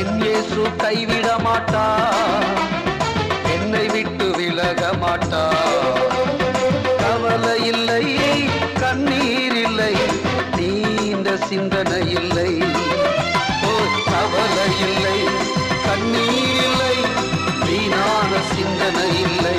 என் இயேசு கைவிட மாட்டா என்னை விட்டு விலக மாட்டா கவலை இல்லை கண்ணீர் இல்லை நீண்ட சிந்தனை இல்லை. ஓ, கவலை இல்லை கண்ணீர் இல்லை வீணான சிந்தனை இல்லை.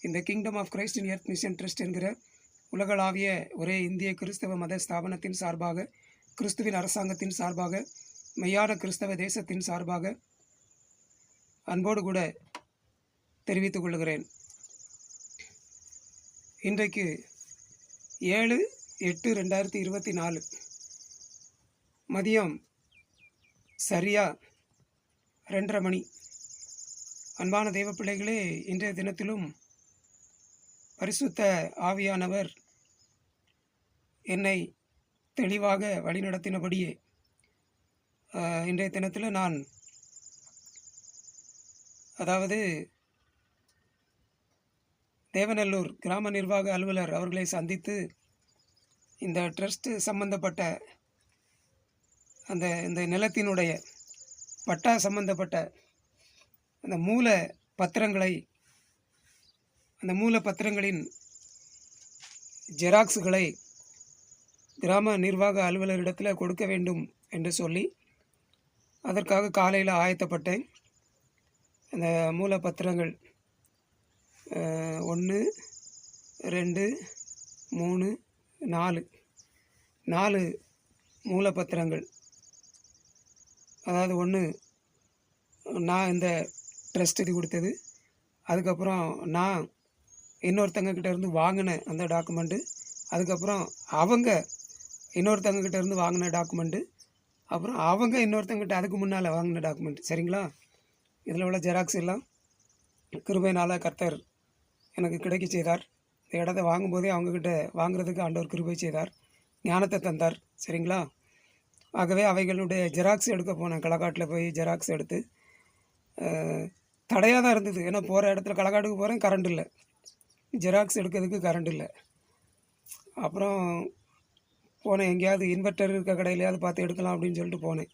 இந்த kingdom of Christ in earth mission trust என்கிற உலகளாவிய ஒரே இந்திய கிறிஸ்தவ மத ஸ்தாபனத்தின் சார்பாக கிறிஸ்துவின் அரசாங்கத்தின் சார்பாக மெய்யான கிறிஸ்தவ தேசத்தின் சார்பாக அன்போடு கூட தெரிவித்துக் கொள்கிறேன். இன்றைக்கு ஏழு எட்டு ரெண்டாயிரத்தி இருபத்தி நாலு. மதியம் சரியா ரெண்டரை மணி. அன்பான தெய்வ பிள்ளைகளே இன்றைய தினத்திலும் பரிசுத்த ஆவியானவர் என்னை தெளிவாக வழிநடத்தினபடியே இன்றைய தினத்தில் நான் அதாவது தேவநல்லூர் கிராம நிர்வாக அலுவலர் அவர்களை சந்தித்து இந்த ட்ரஸ்ட்டு சம்பந்தப்பட்ட அந்த இந்த நிலத்தினுடைய பட்டா சம்பந்தப்பட்ட அந்த மூல பத்திரங்களை அந்த மூல பத்திரங்களின் ஜெராக்ஸுகளை கிராம நிர்வாக அலுவலரிடத்தில் கொடுக்க வேண்டும் என்று சொல்லி அதற்காக காலையில் ஆயத்தப்பட்டேன் அந்த மூல பத்திரங்கள் ஒன்று ரெண்டு மூணு நாலு நாலு மூலப்பத்திரங்கள். அதாவது ஒன்று நான் இந்த ட்ரஸ்ட் இது கொடுத்தது. அதுக்கப்புறம் நான் இன்னொருத்தங்க கிட்ட இருந்து வாங்கின அந்த டாக்குமெண்ட்டு அதுக்கப்புறம் அவங்க இன்னொருத்தங்க கிட்ட இருந்து வாங்கின டாக்குமெண்ட்டு அப்புறம் அவங்க இன்னொருத்தங்கிட்ட அதுக்கு முன்னால் வாங்கின டாக்குமெண்ட். சரிங்களா? இதில் உள்ள ஜெராக்ஸ் எல்லாம் கிருபையினால கர்த்தர் எனக்கு கிடைக்க செய்தார். இந்த இடத்த வாங்கும்போதே அவங்கக்கிட்ட வாங்குறதுக்கு ஆண்டவர் கிருபை செய்தார். ஞானத்தை தந்தார். சரிங்களா? ஆகவே அவைகளுடைய ஜெராக்ஸ் எடுக்க போனேன் களக்காட்டில் போய் ஜெராக்ஸ் எடுத்து தடையாக தான் இருந்தது. ஏன்னா போகிற இடத்துல களக்காட்டுக்கு போகிறேன் கரண்ட் இல்லை. ஜெராக்ஸ் எடுக்கிறதுக்கு கரண்ட் இல்லை. அப்புறம் போனேன் எங்கேயாவது இன்வெர்ட்டர் இருக்க கடையிலையாவது பார்த்து எடுக்கலாம் அப்படின்னு சொல்லிட்டு போனேன்.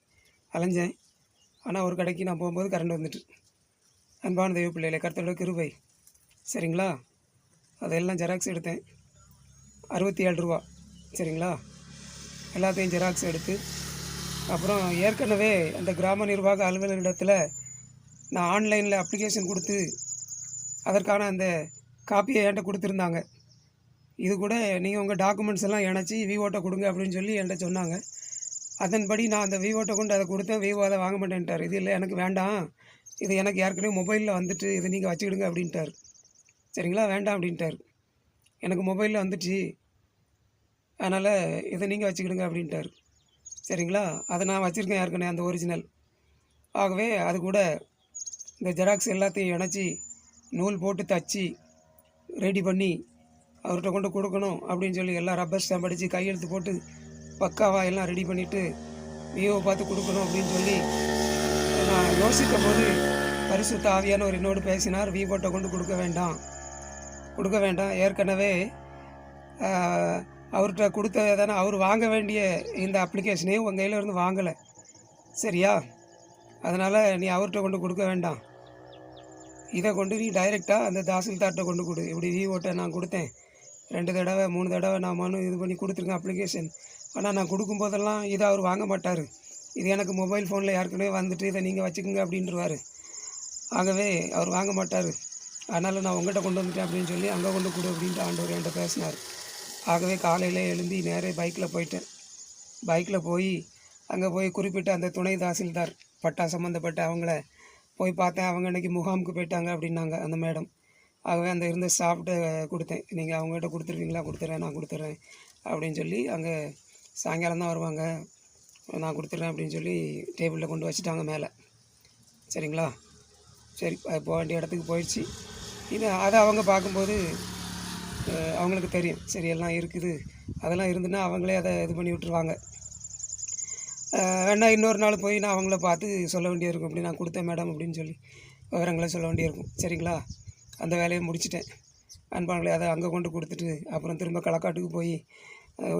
அலைஞ்சேன். ஆனால் ஒரு கடைக்கு நான் போகும்போது கரண்ட் வந்துட்டு. அன்பான தெய்வ பிள்ளைகளை கருத்தோட கிருபை. சரிங்களா? அதெல்லாம் ஜெராக்ஸ் எடுத்தேன். அறுபத்தி ஏழு ரூபா. சரிங்களா? எல்லாத்தையும் ஜெராக்ஸ் எடுத்து அப்புறம் ஏற்கனவே அந்த கிராம நிர்வாக அலுவலரிடத்தில் நான் ஆன்லைனில் அப்ளிகேஷன் கொடுத்து அதற்கான அந்த காப்பியை என்கிட்ட கொடுத்துருந்தாங்க. இது கூட நீங்கள் உங்கள் டாக்குமெண்ட்ஸ் எல்லாம் இணைச்சி விவோட்டை கொடுங்க அப்படின்னு சொல்லி என்கிட்ட சொன்னாங்க. அதன்படி நான் அந்த விவோட்டை கொண்டு அதை கொடுத்தேன். விவோ அதை வாங்க மாட்டேன்ட்டார். இது இல்லை எனக்கு வேண்டாம். இது எனக்கு ஏற்கனவே மொபைலில் வந்துட்டு இதை நீங்கள் வச்சுக்கிடுங்க அப்படின்ட்டார். சரிங்களா? வேண்டாம் அப்படின்ட்டார். எனக்கு மொபைலில் வந்துச்சு. அதனால் இதை நீங்கள் வச்சுக்கிடுங்க அப்படின்ட்டார். சரிங்களா? அதை நான் வச்சுருக்கேன் ஏற்கனவே அந்த ஒரிஜினல் ஆகவே அது கூட இந்த ஜெராக்ஸ் எல்லாத்தையும் இணைச்சி நூல் போட்டு தச்சு ரெடி பண்ணி அவர்கிட்ட கொண்டு கொடுக்கணும் அப்படின்னு சொல்லி எல்லாம் ரப்பர் ஸ்டாம்ப் அடித்து கையெழுத்து போட்டு பக்காவாக எல்லாம் ரெடி பண்ணிவிட்டு வியோவை பார்த்து கொடுக்கணும் அப்படின்னு சொல்லி நான் யோசித்த போது பரிசுத்த ஆவியானவர் என்னோடு பேசினார் விவோட்டை கொண்டு கொடுக்க வேண்டாம். கொடுக்க வேண்டாம். ஏற்கனவே அவர்கிட்ட கொடுத்த தானே அவர் வாங்க வேண்டிய இந்த அப்ளிகேஷனையும் உங்கள் கையில் இருந்து வாங்கலை. சரியா? அதனால் நீ அவர்கிட்ட கொண்டு கொடுக்க வேண்டாம். இதை கொண்டு நீ டைரெக்டாக அந்த தாசில்தார்கிட்ட கொண்டு கொடு. இப்படி விஓட்ட நான் கொடுத்தேன். ரெண்டு தடவை மூணு தடவை நான் மனு இது பண்ணி கொடுத்துருக்கேன் அப்ளிகேஷன் ஆனால் நான் கொடுக்கும்போதெல்லாம் இதை அவர் வாங்க மாட்டார். இது எனக்கு மொபைல் ஃபோனில் ஏற்கனவே வந்துட்டு இதை நீங்கள் வச்சுக்கோங்க அப்படின்றவார். ஆகவே அவர் வாங்க மாட்டார். அதனால் நான் உங்கள்கிட்ட கொண்டு வந்துட்டேன் அப்படின்னு சொல்லி அங்கே கொண்டு கொடு அப்படின்ட்டு ஆண்டவர் என்கிட்ட பேசினார். ஆகவே காலையில் எழுந்தி நேரே பைக்கில் போயிட்டேன். பைக்கில் போய் அங்கே போய் குறிப்பிட்ட அந்த துணை தாசில்தார் பட்டா சம்மந்தப்பட்ட அவங்கள போய் பார்த்தேன் அவங்க அன்றைக்கி முகாமுக்கு போயிட்டாங்க அப்படின்னாங்க அந்த மேடம் ஆகவே அந்த இருந்த சாப்பிட்டு கொடுத்தேன். நீங்கள் அவங்ககிட்ட கொடுத்துருவீங்களா? கொடுத்துட்றேன் நான் கொடுத்துட்றேன் அப்படின்னு சொல்லி அங்கே சாயங்காலம் தான் வருவாங்க. நான் கொடுத்துட்றேன் அப்படின்னு சொல்லி டேபிளில் கொண்டு வச்சுட்டாங்க மேலே. சரிங்களா? சரி போக வேண்டிய இடத்துக்கு போயிடுச்சு. இது அதை அவங்க பார்க்கும்போது அவங்களுக்கு தெரியும். சரி எல்லாம் இருக்குது. அதெல்லாம் இருந்துன்னா அவங்களே அதை இது பண்ணி விட்டுருவாங்க. வேணா இன்னொரு நாள் போய் நான் அவங்கள பார்த்து சொல்ல வேண்டியிருக்கும். இப்படி நான் கொடுத்தேன் மேடம் அப்படின்னு சொல்லி விவரங்களை சொல்ல வேண்டியிருக்கும். சரிங்களா? அந்த வேலையை முடிச்சிட்டேன். அன்பாங்களே அதை அங்கே கொண்டு கொடுத்துட்டு அப்புறம் திரும்ப களக்காட்டுக்கு போய்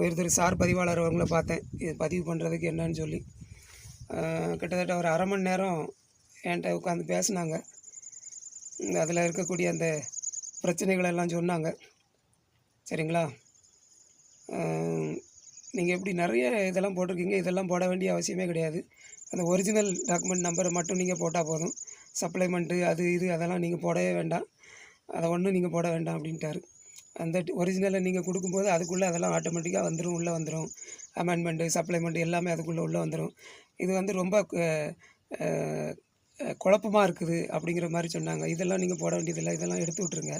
ஒருத்தர் சார் பதிவாளர் அவங்கள பார்த்தேன். இது பதிவு பண்ணுறதுக்கு என்னன்னு சொல்லி. கிட்டத்தட்ட ஒரு அரை மணி நேரம் என்கிட்ட உட்காந்து பேசினாங்க. அதில் இருக்கக்கூடிய அந்த பிரச்சனைகளெல்லாம் சொன்னாங்க. சரிங்களா? நீங்கள் எப்படி நிறைய இதெல்லாம் போட்டிருக்கீங்க. இதெல்லாம் போட வேண்டிய அவசியமே கிடையாது. அந்த ஒரிஜினல் டாக்குமெண்ட் நம்பரை மட்டும் நீங்கள் போட்டால் போதும். சப்ளைமெண்ட்டு அது இது அதெல்லாம் நீங்கள் போடவே வேண்டாம். அதை ஒன்றும் நீங்கள் போட வேண்டாம் அப்படின்ட்டாரு. அந்த ஒரிஜினலை நீங்கள் கொடுக்கும்போது அதுக்குள்ளே அதெல்லாம் ஆட்டோமேட்டிக்காக வந்துடும் உள்ளே வந்துடும் அமெண்ட்மெண்ட்டு சப்ளைமெண்ட்டு எல்லாமே அதுக்குள்ளே உள்ளே வந்துடும் இது வந்து ரொம்ப குழப்பமாக இருக்குது அப்படிங்கிற மாதிரி சொன்னாங்க. இதெல்லாம் நீங்கள் போட வேண்டியதில்லை. இதெல்லாம் எடுத்து விட்ருங்க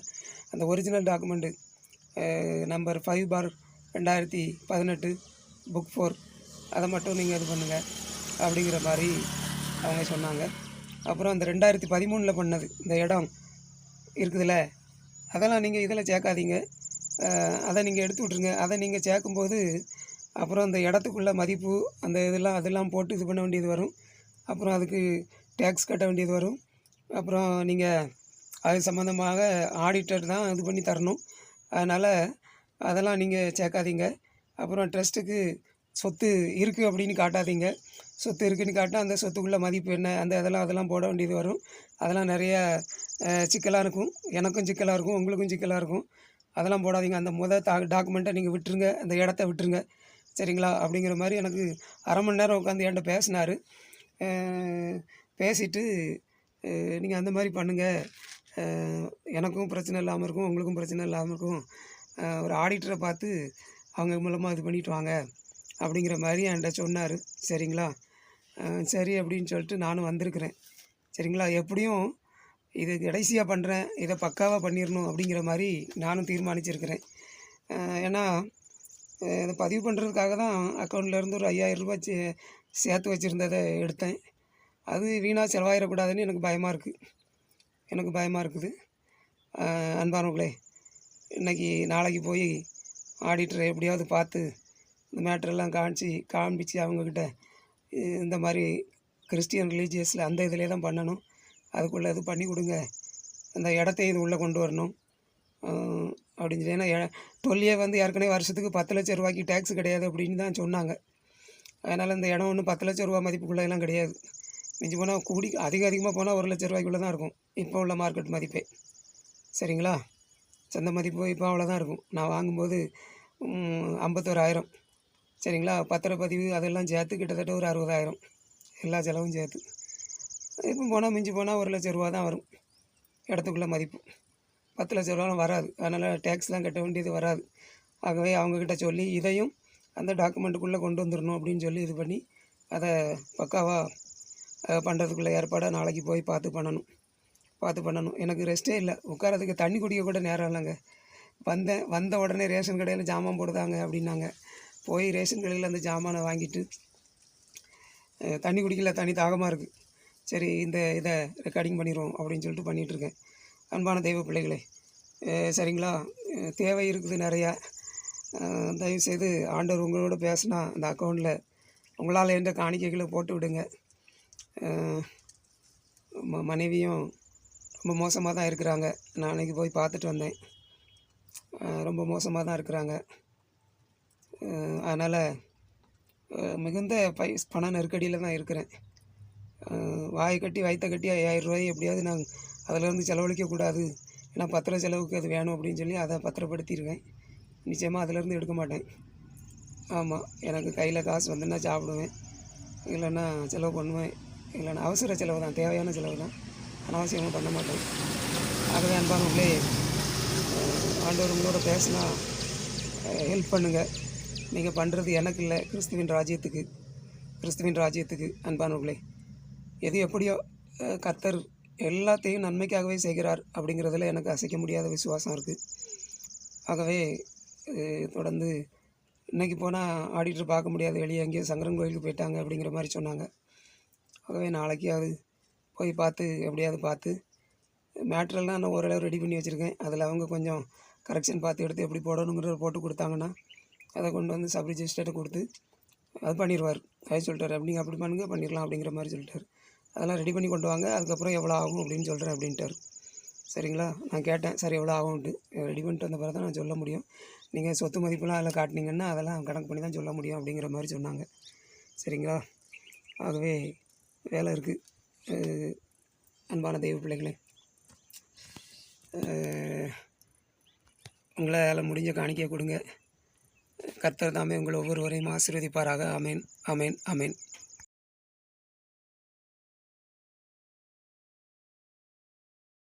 அந்த ஒரிஜினல் டாக்குமெண்ட்டு நம்பர் ஃபைவ் பார் ரெண்டாயிரத்தி பதினெட்டு புக் ஃபோர் அதை மட்டும் நீங்கள் இது பண்ணுங்கள் அப்படிங்கிற மாதிரி அவங்க சொன்னாங்க. அப்புறம் அந்த ரெண்டாயிரத்தி பதிமூணில் பண்ணது இந்த இடம் இருக்குதுல்ல அதெல்லாம் நீங்கள் இதில் சேர்க்காதீங்க. அதை நீங்கள் எடுத்து விட்ருங்க அதை நீங்கள் சேர்க்கும்போது அப்புறம் அந்த இடத்துக்குள்ள மதிப்பு அந்த இதெல்லாம் அதெல்லாம் போட்டு இது பண்ண வேண்டியது வரும். அப்புறம் அதுக்கு டேக்ஸ் கட்ட வேண்டியது வரும். அப்புறம் நீங்கள் அது சம்மந்தமாக ஆடிட்டர் தான் இது பண்ணி தரணும். அதனால் அதெல்லாம் நீங்கள் சேர்க்காதீங்க. அப்புறம் ட்ரஸ்ட்டுக்கு சொத்து இருக்குது அப்படின்னு காட்டாதீங்க. சொத்து இருக்குதுன்னு காட்டினா அந்த சொத்துக்குள்ள மதிப்பு என்ன? அந்த இதெல்லாம் அதெல்லாம் போட வேண்டியது வரும். அதெல்லாம் நிறைய சிக்கலாக இருக்கும். எனக்கும் சிக்கலாக இருக்கும். உங்களுக்கும் சிக்கலாக இருக்கும். அதெல்லாம் போடாதீங்க. அந்த முத தா டாக்குமெண்ட்டை நீங்கள் விட்டுருங்க. அந்த இடத்த விட்டுருங்க. சரிங்களா? அப்படிங்கிற மாதிரி எனக்கு அரை மணி நேரம் உட்காந்து என்கிட்ட பேசினார். பேசிட்டு நீங்கள் அந்த மாதிரி பண்ணுங்கள் எனக்கும் பிரச்சனை இல்லாமல் இருக்கும். உங்களுக்கும் பிரச்சனை இல்லாமல் இருக்கும். ஒரு ஆடிட்டரை பார்த்து அவங்க மூலமாக இது பண்ணிட்டு வாங்க அப்படிங்கிற மாதிரி என்கிட்ட சொன்னார். சரிங்களா? சரி அப்படின்னு சொல்லிட்டு நானும் வந்திருக்கிறேன். சரிங்களா? எப்படியும் இது கடைசியாக பண்ணுறேன் இதை பக்காவாக பண்ணிடணும் அப்படிங்கிற மாதிரி நானும் தீர்மானிச்சிருக்கிறேன். ஏன்னா இதை பதிவு பண்ணுறதுக்காக தான் அக்கௌண்ட்லேருந்து ஒரு ஐயாயிரம் ரூபாய் சே- சேர்த்து வச்சுருந்ததை எடுத்தேன். அது வீணாக செலவாயிடக்கூடாதுன்னு எனக்கு பயமாக இருக்குது எனக்கு பயமாக இருக்குது. அன்பானவங்களே இன்றைக்கி இன்னைக்கு நாளைக்கு போய் ஆடிட்டரை எப்படியாவது பார்த்து இந்த மேட்ரெல்லாம் காமிச்சு காண்பிச்சு அவங்கக்கிட்ட இந்த மாதிரி கிறிஸ்டியன் ரிலீஜியஸில் அந்த இதிலே தான் பண்ணணும். அதுக்குள்ளே இது பண்ணி கொடுங்க. அந்த இடத்தையும் இது உள்ளே கொண்டு வரணும். அப்படின்னு சொல்லி ஏன்னா டொல்லியே வந்து ஏற்கனவே வருஷத்துக்கு பத்து லட்ச ரூபாய்க்கு டேக்ஸ் கிடையாது அப்படின்னு தான் சொன்னாங்க. அதனால் இந்த இடம் ஒன்றும் பத்து லட்ச ரூபா மதிப்புக்குள்ளே எல்லாம் கிடையாது. மிஞ்சி போனால் கூடி அதிக அதிகமாக போனால் ஒரு லட்ச ரூபாய்க்குள்ளே தான் இருக்கும். இப்போ உள்ள மார்க்கெட் மதிப்பே. சரிங்களா? சந்தை மதிப்பு இப்போ அவ்வளோதான் இருக்கும். நான் வாங்கும்போது ஐம்பத்தோராயிரம். சரிங்களா? பத்திரப்பதிவு அதெல்லாம் சேர்த்து கிட்டத்தட்ட ஒரு அறுபதாயிரம். எல்லா செலவும் சேர்த்து. இப்போ போனால் மிஞ்சி போனால் ஒரு லட்ச ரூபா தான் வரும். இடத்துக்குள்ள மதிப்பு. பத்து லட்ச ரூபாலாம் வராது. அதனால் டேக்ஸ்லாம் கட்ட வேண்டியது வராது. ஆகவே அவங்கக்கிட்ட சொல்லி இதையும் அந்த டாக்குமெண்ட்டுக்குள்ளே கொண்டு வந்துடணும் அப்படின்னு சொல்லி இது பண்ணி அதை பக்காவாக பண்ணுறதுக்குள்ள ஏற்பாடாக நாளைக்கு போய் பார்த்து பண்ணணும். பார்த்து பண்ணணும். எனக்கு ரெஸ்ட்டே இல்லை. உட்காரதுக்கு தண்ணி குடிக்க கூட நேரம் இல்லைங்க. வந்தேன் வந்த உடனே ரேஷன் கடையில் ஜாமான் போடுதாங்க அப்படின்னாங்க. போய் ரேஷன் கடையில் அந்த ஜாமானை வாங்கிட்டு தண்ணி குடிக்கல தண்ணி தாகமாக இருக்குது சரி இந்த இதை ரெக்கார்டிங் பண்ணிடுவோம் அப்படின்னு சொல்லிட்டு பண்ணிகிட்ருக்கேன் அன்பான தெய்வ பிள்ளைகளே சரிங்களா? தேவை இருக்குது நிறையா. தயவுசெய்து ஆண்டவர் உங்களோட பேசினா அந்த அக்கௌண்ட்டில் உங்களால் எந்த காணிக்கைகளை போட்டு விடுங்க. மனைவியும் ரொம்ப மோசமாக தான் இருக்கிறாங்க. நான் அன்றைக்கி போய் பார்த்துட்டு வந்தேன். ரொம்ப மோசமாக தான் இருக்கிறாங்க. அதனால் மிகுந்த பை பண நெருக்கடியில் தான் இருக்கிறேன். வாய் வாயை கட்டி வைத்த கட்டி ஐயாயிரம் ரூபாய் எப்படியாவது நான் அதிலேருந்து செலவழிக்கக்கூடாது ஏன்னா பத்திர செலவுக்கு அது வேணும் அப்படின்னு சொல்லி அதை பத்திரப்படுத்தியிருக்கேன் நிச்சயமாக அதிலேருந்து எடுக்க மாட்டேன். ஆமாம் எனக்கு கையில் காசு வந்துன்னா சாப்பிடுவேன். இல்லைன்னா செலவு பண்ணுவேன். இல்லைன்னா அவசர செலவு தான் தேவையான செலவு தான். அனாவசியமாக பண்ண மாட்டோம். ஆகவே அன்பானவர்களே ஆண்டவர் உங்களோட பேசினா ஹெல்ப் பண்ணுங்கள் நீங்கள் பண்ணுறது எனக்கு இல்லை கிறிஸ்துவின் ராஜ்யத்துக்கு கிறிஸ்துவின் ராஜ்யத்துக்கு அன்பானவர்களே. எது எப்படியோ கத்தர் கர்த்தர் எல்லாத்தையும் நன்மைக்காகவே செய்கிறார் அப்படிங்கிறதுல எனக்கு அசைக்க முடியாத விசுவாசம் இருக்குது ஆகவே தொடர்ந்து இன்றைக்கி போனால் ஆடிட்டர் பார்க்க முடியாது. வெளியே எங்கேயோ சங்கரன் கோயிலுக்கு போயிட்டாங்க அப்படிங்கிற மாதிரி சொன்னாங்க. ஆகவே நாளைக்கு அது போய் பார்த்து எப்படியாவது பார்த்து மேட்ரெல்லாம் நான் ஓரளவு ரெடி பண்ணி வச்சுருக்கேன். அதில் அவங்க கொஞ்சம் கரெக்ஷன் பார்த்து எடுத்து எப்படி போடணுங்கிறத போட்டு கொடுத்தாங்கன்னா அதை கொண்டு வந்து சப் ரிஜிஸ்டர்கிட்ட கொடுத்து அது பண்ணிடுவார். அது சொல்லிட்டார் அப்படிங்க அப்படி பண்ணுங்க பண்ணிடலாம் அப்படிங்கிற மாதிரி சொல்லிட்டார். அதெல்லாம் ரெடி பண்ணி கொண்டு வாங்க அதுக்கப்புறம் எவ்வளோ ஆகும் அப்படின்னு சொல்கிறேன் அப்படின்ட்டார். சரிங்களா? நான் கேட்டேன் சரி எவ்வளோ ஆகும்ட்டு? ரெடி பண்ணிட்டு வந்த பிறகு தான் நான் சொல்ல முடியும். நீங்கள் சொத்து மதிப்பெல்லாம் அதில் காட்டினீங்கன்னா அதெல்லாம் கணக்கு பண்ணி தான் சொல்ல முடியும் அப்படிங்கிற மாதிரி சொன்னாங்க. சரிங்களா? ஆகவே வேலை இருக்குது அன்பான தெய்வ பிள்ளைகளே உங்களால் முடிஞ்ச காணிக்கை கொடுங்க. கர்த்தர் தாமே உங்களை ஒவ்வொருவரையும் ஆசீர்வதிப்பாராக. அமேன் அமேன் அமேன்